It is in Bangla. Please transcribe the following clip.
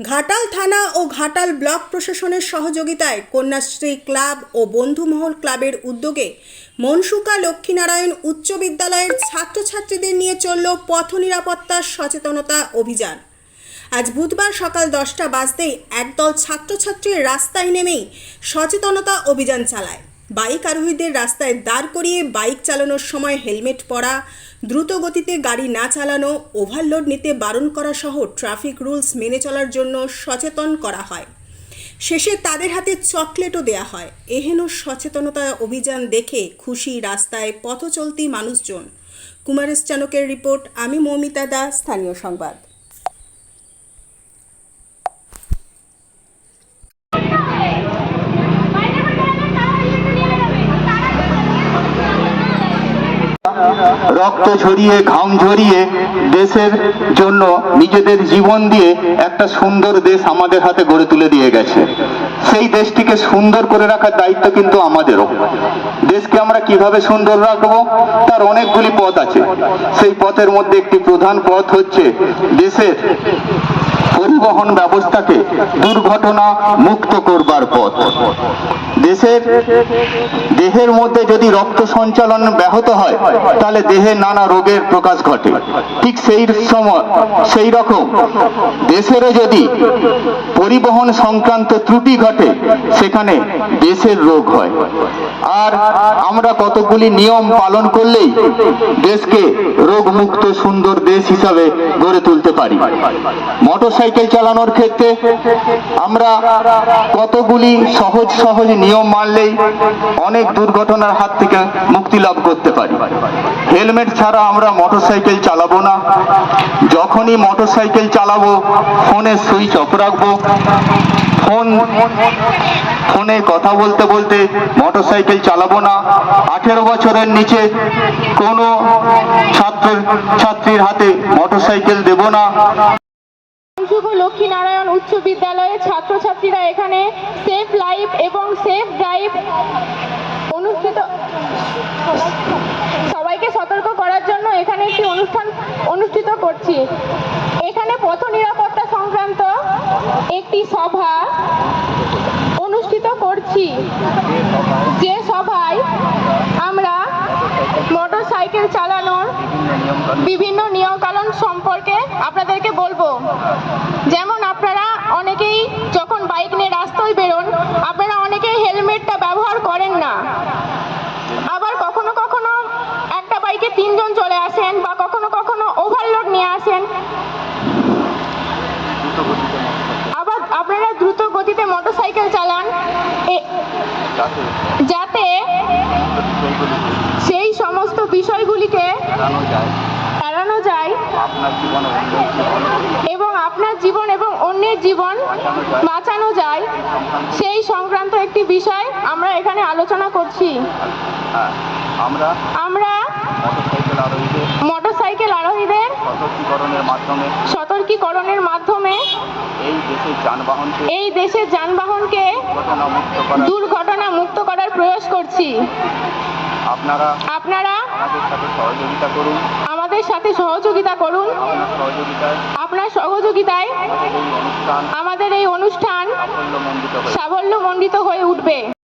ঘাটাল থানা ও ঘাটাল ব্লক প্রশাসনের সহযোগিতায় কন্যাশ্রী ক্লাব ও বন্ধুমহল ক্লাবের উদ্যোগে মনসুকা লক্ষ্মীনারায়ণ উচ্চ বিদ্যালয়ের ছাত্রছাত্রীদের নিয়ে চলল পথ নিরাপত্তার সচেতনতা অভিযান। আজ বুধবার সকাল দশটা বাজতেই একদল ছাত্রছাত্রীর রাস্তায় নেমেই সচেতনতা অভিযান চালায়। বাইক আরোহীদের রাস্তায় দাঁড় করিয়ে বাইক চালানোর সময় হেলমেট পরা দ্রুত গতিতে গাড়ি না চালানো, ওভারলোড নিতে বারণ করা সহ ট্রাফিক রুলস মেনে চলার জন্য সচেতন করা হয়। শেষে তাদের হাতে চকলেটও দেয়া হয়। এহেন সচেতনতা অভিযান দেখে খুশি রাস্তায় পথ চলতি মানুষজন। কুমারেশ চানকের রিপোর্ট, আমি মৌমিতা দাস, স্থানীয় সংবাদ। রক্ত ঝরিয়ে, ঘাম ঝরিয়ে দেশের জন্য নিজেদের জীবন দিয়ে একটা সুন্দর দেশ আমাদের হাতে গড়ে তুলে দিয়ে গেছে। সেই দেশটিকে সুন্দর করে রাখার দায়িত্ব কিন্তু আমাদেরও। দেশকে আমরা কীভাবে সুন্দর রাখব? তার অনেকগুলি পথ আছে। সেই পথের মধ্যে একটি প্রধান পথ হচ্ছে দেশের পরিবহন ব্যবস্থাকে দুর্ঘটনা মুক্ত করবার পথ। দেশের, দেহের মধ্যে যদি রক্ত সঞ্চালন ব্যাহত হয় তাহলে দেহে নানা রোগের প্রকাশ ঘটে। ঠিক সেই সময়, সেই রকম দেশেরও যদি পরিবহন সংক্রান্ত ত্রুটি ঘটে, সেখানে দেশের রোগ হয়। আর আমরা কতগুলি নিয়ম পালন করলেই দেশকে রোগমুক্ত সুন্দর দেশ হিসাবে গড়ে তুলতে পারি। মোটরসাইকেল চালানোর ক্ষেত্রে আমরা কতগুলি সহজ সহজ নিয়ম মানলেই অনেক দুর্ঘটনার হাত থেকে মুক্তি লাভ করতে পারি। হেলমেট ছাড়া আমরা মোটরসাইকেল চালাবো না। যখনই মোটরসাইকেল চালাবো, ফোনে সুইচ অফ রাখব। ফোন, ফোনে কথা বলতে বলতে মোটরসাইকেল চালাবো না। আঠেরো বছরের নিচে কোনো ছাত্র ছাত্রীর হাতে মোটরসাইকেল দেব না। লক্ষ্মীনারায়ণ উচ্চ বিদ্যালয়ের ছাত্রছাত্রীরা এখানে সেফ লাইফ এবং সেফ ড্রাইভ অনুষ্ঠিত সবাইকে সতর্ক করার জন্য এখানে একটি অনুষ্ঠান অনুষ্ঠিত করছি। এখানে পথ নিরাপত্তা সংক্রান্ত একটি সভা অনুষ্ঠিত করছি। যে সভায় আমরা মোটর সাইকেল চালানোর বিভিন্ন নিয়মকানুন সম্পর্কে আপনাদেরকে বলব। যেমন আপনারা অনেকেই যখন বাইক নিয়ে রাস্তায় বেরোন আপনারা অনেকেই হেলমেটটা ব্যবহার করেন না আবার কখনো কখনো একটা বাইকে তিনজন চলে আসেন বা কখনো কখনো ওভারলোড নিয়ে আসেন আবার আপনারা দ্রুত গতিতে মোটরসাইকেল চালান। যাতে সেই সমস্ত বিষয়গুলিকে এড়ানো যায় এবং আপনার জীবন এবং অন্যের জীবন বাঁচানো যায়। সেই সংক্রান্ত একটি বিষয় আমরা এখানে আলোচনা করছি। আমরা আমরা মোটরসাইকেল আরোহীদের সতর্কীকরণের মাধ্যমে সতর্কীকরণের মাধ্যমে এই দেশের যানবাহনকে এই দেশের যানবাহনকে দুর্ঘটনা মুক্ত করার প্রয়াস করছি। আপনারা আপনারা আমাদের সাথে সহযোগিতা করুন। আমাদের সাথে সহযোগিতা করুন। আপনার সহযোগিতায় আমাদের এই অনুষ্ঠান সাফল্যমণ্ডিত হয়ে উঠবে।